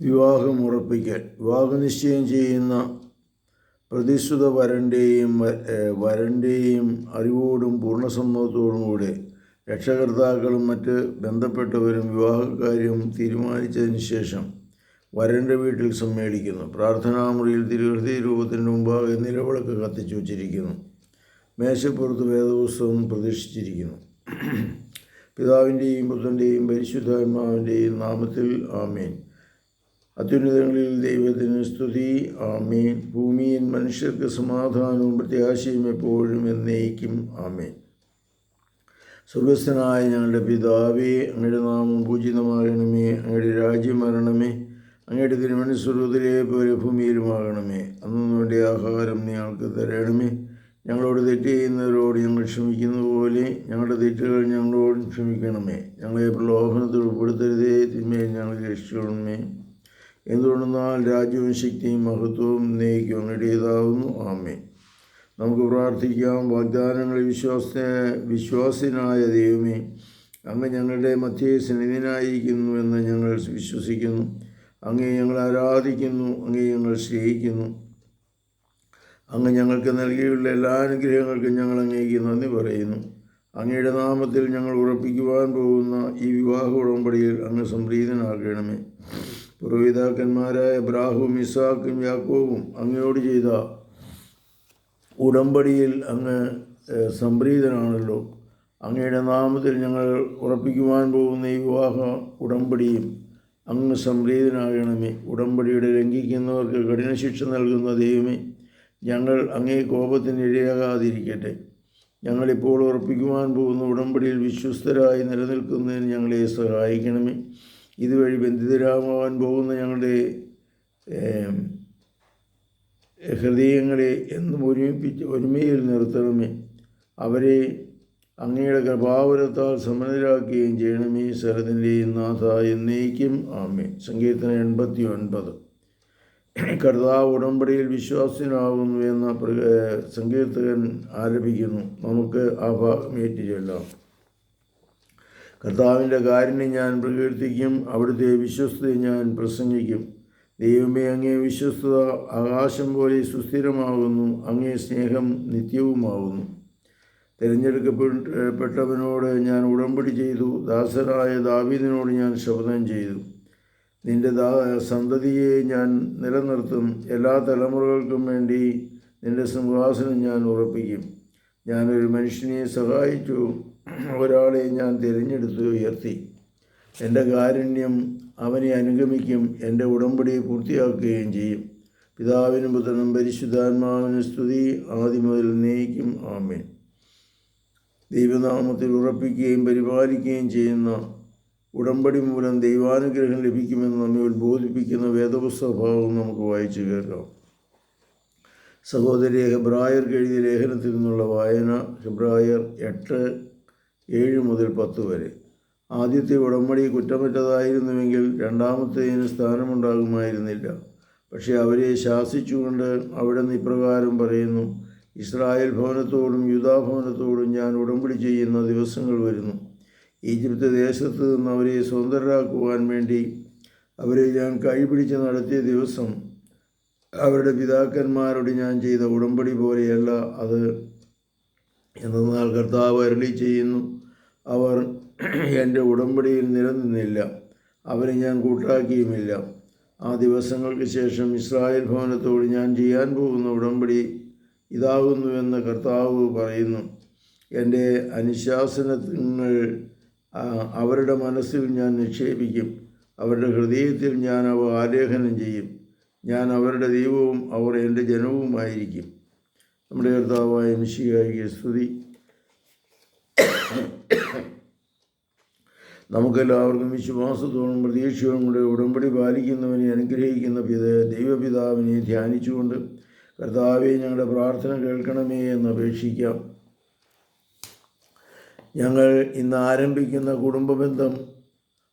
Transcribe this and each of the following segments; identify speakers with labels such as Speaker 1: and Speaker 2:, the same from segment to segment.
Speaker 1: വിവാഹം ഉറപ്പിക്കൽ വിവാഹനിശ്ചയം ചെയ്യുന്ന പ്രതിശ്രുത വരന്റെയും വരന്റെയും അറിവോടും പൂർണസമ്മതത്തോടും കൂടെ രക്ഷകർത്താക്കളും മറ്റ് ബന്ധപ്പെട്ടവരും വിവാഹകാര്യം തീരുമാനിച്ചതിന് ശേഷം വരന്റെ വീട്ടിൽ സമ്മേളിക്കുന്നു. പ്രാർത്ഥനാമുറിയിൽ തിരുഹൃതി രൂപത്തിന് മുമ്പാകെ നിലവിളക്ക് കത്തിച്ചു വച്ചിരിക്കുന്നു. മേശപ്പുറത്ത് വേദപുസ്തകം പ്രതീക്ഷിച്ചിരിക്കുന്നു പിതാവിന്റെയും പുത്രന്റെയും പരിശുദ്ധാത്മാവിന്റെയും നാമത്തിൽ ആമേൻ. അത്യുന്നതങ്ങളിൽ ദൈവത്തിന് സ്തുതി. ആമേൻ. ഭൂമിയിൽ മനുഷ്യർക്ക് സമാധാനവും പ്രത്യാശയും എപ്പോഴും എന്നേക്കും. ആമേൻ. സ്വർഗസ്ഥനായ ഞങ്ങളുടെ പിതാവേ അങ്ങയുടെ നാമം പൂജിതമാകണമേ. അങ്ങയുടെ രാജ്യം വരണമേ. അങ്ങയുടെ തിരുമണി സ്വർഗത്തിലെ പോലെ ഭൂമിയിലുമാകണമേ അന്നുവേണ്ടി ആഹാരം ഞങ്ങൾക്ക് തരണമേ. ഞങ്ങളോട് തെറ്റ് ചെയ്യുന്നവരോട് ഞങ്ങൾ ക്ഷമിക്കുന്ന പോലെ ഞങ്ങളുടെ തെറ്റുകൾ ഞങ്ങളോട് ക്ഷമിക്കണമേ. ഞങ്ങളെ പ്രലോഭനത്തിൽ ഉൾപ്പെടുത്തരുതേ. തിന്മയിൽ ഞങ്ങൾ രക്ഷിക്കണമേ. എന്തുകൊണ്ടെന്നാൽ രാജ്യവും ശക്തിയും മഹത്വവും നയിക്കും അങ്ങടേതാവുന്നു ആമേ നമുക്ക് പ്രാർത്ഥിക്കാം. വാഗ്ദാനങ്ങളിൽ വിശ്വാസ വിശ്വാസിനായ ദൈവമേ അങ്ങ് ഞങ്ങളുടെ മധ്യേ സ്നേഹിതനായിരിക്കുന്നു എന്ന് ഞങ്ങൾ വിശ്വസിക്കുന്നു. അങ്ങേ ഞങ്ങൾ ആരാധിക്കുന്നു അങ്ങേ ഞങ്ങൾ സ്നേഹിക്കുന്നു. അങ്ങ് ഞങ്ങൾക്ക് നൽകിയുള്ള എല്ലാ അനുഗ്രഹങ്ങൾക്കും ഞങ്ങൾ അങ്ങേക്ക് നന്ദി പറയുന്നു. അങ്ങയുടെ നാമത്തിൽ ഞങ്ങൾ ഉറപ്പിക്കുവാൻ പോകുന്ന ഈ വിവാഹ ഉടമ്പടിയിൽ അങ്ങ് സംപ്രീതനാക്കണമേ പുരോഹിതാക്കന്മാരായ ബ്രാഹും ഇസാക്കും യാക്കോവും അങ്ങയോട് ചെയ്ത ഉടമ്പടിയിൽ അങ്ങ് സംപ്രീതനാണല്ലോ. അങ്ങയുടെ നാമത്തിൽ ഞങ്ങൾ ഉറപ്പിക്കുവാൻ പോകുന്ന ഈ വിവാഹ ഉടമ്പടിയും അങ്ങ് സംപ്രീതനാകണമേ. ഉടമ്പടിയുടെ ലംഘിക്കുന്നവർക്ക് കഠിന ശിക്ഷ നൽകുന്ന ദൈവമേ ഞങ്ങൾ അങ്ങേ കോപത്തിന് ഇരയാകാതിരിക്കട്ടെ. ഞങ്ങളിപ്പോൾ ഉറപ്പിക്കുവാൻ പോകുന്ന ഉടമ്പടിയിൽ വിശ്വസ്തരായി നിലനിൽക്കുന്നതിന് ഞങ്ങളെ സഹായിക്കണമേ. ഇതുവഴി ബന്ധിതരാകുവാൻ പോകുന്ന ഞങ്ങളുടെ ഹൃദയങ്ങളെ എന്നും ഒരുമിപ്പിച്ച് ഒരുമയിൽ നിർത്തണമേ. അവരെ അങ്ങയുടെ കൃപാവരത്താൽ സമനിലാക്കുകയും ചെയ്യണമേ. ശരതിന്റെയും നാഥ എന്നേക്കും. ആമേ സങ്കീർത്തനം എൺപത്തി ഒൻപത് കർത്താവ് ഉടമ്പടിയിൽ വിശ്വാസനാകുന്നു എന്ന സങ്കീർത്തകൻ ആരംഭിക്കുന്നു. നമുക്ക് ആ ഭാഗം ഏറ്റുചൊല്ലാം കർത്താവിന്റെ കാരുണ്യം ഞാൻ പ്രകീർത്തിക്കും അവിടുത്തെ വിശ്വസ്തയെ ഞാൻ പ്രസംഗിക്കും. ദൈവമേ അങ്ങേ വിശ്വസ്തത ആകാശം പോലെ സുസ്ഥിരമാകുന്നു അങ്ങേ സ്നേഹം നിത്യവുമാകുന്നു. തിരഞ്ഞെടുക്കപ്പെട്ടവനോട് ഞാൻ ഉടമ്പടി ചെയ്തു ദാസനായ ദാവീദിനോട് ഞാൻ ശബ്ദം ചെയ്തു. നിന്റെ ദാ സന്തതിയെ ഞാൻ നിലനിർത്തും എല്ലാ തലമുറകൾക്കും വേണ്ടി നിന്റെ സിംഹാസനം ഞാൻ ഉറപ്പിക്കും. ഞാനൊരു മനുഷ്യനെ സഹായിച്ചു ഒരാളെ ഞാൻ തിരഞ്ഞെടുത്ത് ഉയർത്തി. എന്റെ കാരുണ്യം അവനെ അനുഗമിക്കും എന്റെ ഉടമ്പടി പൂർത്തിയാക്കുകയും ചെയ്യും. പിതാവിനും പുത്രനും പരിശുദ്ധാത്മാവിനും സ്തുതി ആദ്യം മുതൽ നയിക്കും ആമേൻ. ദൈവനാമത്തിൽ ഉറപ്പിക്കുകയും പരിപാലിക്കുകയും ചെയ്യുന്ന ഉടമ്പടി മൂലം ദൈവാനുഗ്രഹം ലഭിക്കുമെന്ന് നമ്മെ ഉത്ബോധിപ്പിക്കുന്ന വേദപുസ്തക ഭാഗം നമുക്ക് വായിച്ചു കേൾക്കാം. സഹോദരി ഹെബ്രായർ എഴുതിയ ലേഖനത്തിൽ നിന്നുള്ള വായന ഹെബ്രായർ എട്ട് ഏഴ് മുതൽ പത്ത് വരെ. ആദ്യത്തെ ഉടമ്പടി കുറ്റമറ്റതായിരുന്നുവെങ്കിൽ രണ്ടാമത്തേതിന് സ്ഥാനമുണ്ടാകുമായിരുന്നില്ല. പക്ഷേ അവരെ ശാസിച്ചുകൊണ്ട് അവിടെ നിന്ന് ഇപ്രകാരം പറയുന്നു ഇസ്രായേൽ ഭവനത്തോടും യുദ്ധാഭവനത്തോടും ഞാൻ ഉടമ്പടി ചെയ്യുന്ന ദിവസങ്ങൾ വരുന്നു. ഈജിപ്ത് ദേശത്ത് നിന്ന് അവരെ സ്വതന്ത്രരാക്കുവാൻ വേണ്ടി അവരെ ഞാൻ കൈപിടിച്ച് നടത്തിയ ദിവസം അവരുടെ പിതാക്കന്മാരോട് ഞാൻ ചെയ്ത ഉടമ്പടി പോലെയല്ല അത്. എന്നാൽ കർത്താവ് അരളി ചെയ്യുന്നു. അവർ എന്റെ ഉടമ്പടിയിൽ നിലനിന്നില്ല. അവരെ ഞാൻ കൂട്ടാക്കിയുമില്ല. ആ ദിവസങ്ങൾക്ക് ശേഷം ഇസ്രായേൽ ഭവനത്തോട് ഞാൻ ചെയ്യാൻ പോകുന്ന ഉടമ്പടി ഇതാകുന്നുവെന്ന് കർത്താവ് പറയുന്നു. എന്റെ അനുശാസനങ്ങൾ അവരുടെ മനസ്സിൽ ഞാൻ നിക്ഷേപിക്കും. അവരുടെ ഹൃദയത്തിൽ ഞാൻ അവ ആലേഖനം ചെയ്യും. ഞാൻ അവരുടെ ദൈവവും അവർ എന്റെ ജനവുമായിരിക്കും. നമ്മുടെ കർത്താവായ മിശികായിക സ്തുതി. നമുക്കെല്ലാവർക്കും വിശ്വാസത്തോടും പ്രതീക്ഷയോടും കൂടെ ഉടമ്പടി പാലിക്കുന്നവനെ അനുഗ്രഹിക്കുന്ന പിത ദൈവപിതാവിനെ ധ്യാനിച്ചുകൊണ്ട് കർത്താവെ ഞങ്ങളുടെ പ്രാർത്ഥന കേൾക്കണമേ എന്ന് അപേക്ഷിക്കാം. ഞങ്ങൾ ഇന്ന് ആരംഭിക്കുന്ന കുടുംബ ബന്ധം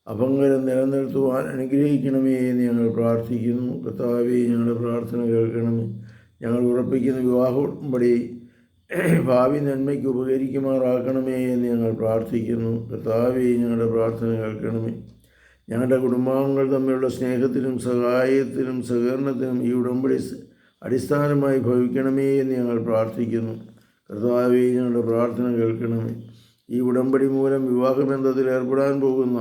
Speaker 1: അപങ്കരം നിലനിർത്തുവാൻ അനുഗ്രഹിക്കണമേ എന്ന് ഞങ്ങൾ പ്രാർത്ഥിക്കുന്നു. കർത്താവെ ഞങ്ങളുടെ പ്രാർത്ഥന കേൾക്കണമേ. ഞങ്ങൾ ഉറപ്പിക്കുന്ന വിവാഹ ഉടമ്പടി ഭാവി നന്മയ്ക്ക് ഉപകരിക്കുമാറാക്കണമേ എന്ന് ഞങ്ങൾ പ്രാർത്ഥിക്കുന്നു. കർത്താവെ ഞങ്ങളുടെ പ്രാർത്ഥന കേൾക്കണമേ. ഞങ്ങളുടെ കുടുംബാംഗങ്ങൾ തമ്മിലുള്ള സ്നേഹത്തിനും സഹായത്തിനും സഹകരണത്തിനും ഈ ഉടമ്പടി അടിസ്ഥാനമായി ഭവിക്കണമേ എന്ന് ഞങ്ങൾ പ്രാർത്ഥിക്കുന്നു. കർത്താവേ ഞങ്ങളുടെ പ്രാർത്ഥന കേൾക്കണമേ. ഈ ഉടമ്പടി മൂലം വിവാഹബന്ധത്തിൽ ഏർപ്പെടാൻ പോകുന്ന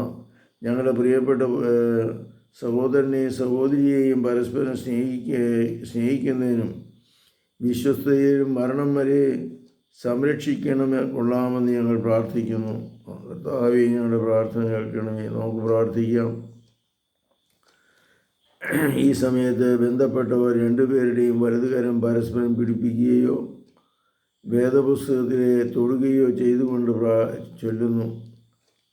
Speaker 1: ഞങ്ങളുടെ പ്രിയപ്പെട്ട സഹോദരനെയും സഹോദരിയെയും പരസ്പരം സ്നേഹിക്ക സ്നേഹിക്കുന്നതിനും വിശ്വസ്തയിലും മരണം വരെ സംരക്ഷിക്കണമേ കൊള്ളാമെന്ന് ഞങ്ങൾ പ്രാർത്ഥിക്കുന്നു. കർത്താവേ ഞങ്ങളുടെ പ്രാർത്ഥന കേൾക്കണമേ. നമുക്ക് പ്രാർത്ഥിക്കാം. ഈ സമയത്ത് ബന്ധപ്പെട്ടവർ രണ്ടുപേരുടെയും വലതുകരം പരസ്പരം പിടിപ്പിക്കുകയോ വേദപുസ്തകത്തിലെ തൊടുകയോ ചെയ്തുകൊണ്ട് പ്രാ ചൊല്ലുന്നു.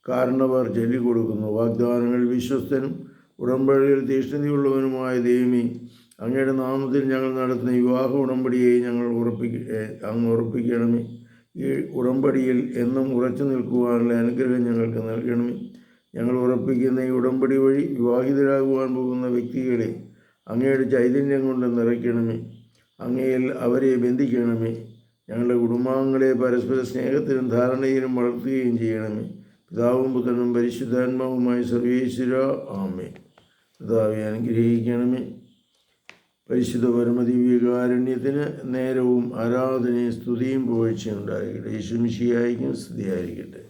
Speaker 1: കാരണവർ ചൊല്ലിക്കൊടുക്കുന്നു. വാഗ്ദാനങ്ങൾ വിശ്വസ്തനും ഉടമ്പടിയിൽ തീഷ്ണതയുള്ളവനുമായ ദൈവമേ അങ്ങയുടെ നാമത്തിൽ ഞങ്ങൾ നടത്തുന്ന വിവാഹ ഉടമ്പടിയെ ഞങ്ങൾ ഉറപ്പിക്ക അങ്ങ് ഉറപ്പിക്കണമേ. ഈ ഉടമ്പടിയിൽ എന്നും ഉറച്ചു നിൽക്കുവാനുള്ള അനുഗ്രഹം ഞങ്ങൾക്ക് നൽകണമേ. ഞങ്ങൾ ഉറപ്പിക്കുന്ന ഈ ഉടമ്പടി വഴി വിവാഹിതരാകുവാൻ പോകുന്ന വ്യക്തികളെ അങ്ങയുടെ ചൈതന്യം കൊണ്ട് നിറയ്ക്കണമേ. അങ്ങയിൽ അവരെ ബന്ധിക്കണമേ. ഞങ്ങളുടെ കുടുംബാംഗങ്ങളെ പരസ്പര സ്നേഹത്തിലും ധാരണയിലും വളർത്തുകയും ചെയ്യണമേ. പിതാവും പുത്രനും പരിശുദ്ധാത്മാവുമായി സർവേശ്വര ആമേ പിതാവെ അനുഗ്രഹിക്കണമേ. പരിശുദ്ധ പരമദിവ്യകാരുണ്യത്തിന് നേരവും ആരാധനയും സ്തുതിയും പോയിച്ചുണ്ടായിരിക്കട്ടെ യേശുമിശിയായിരിക്കും സ്തുതിയായിരിക്കട്ടെ.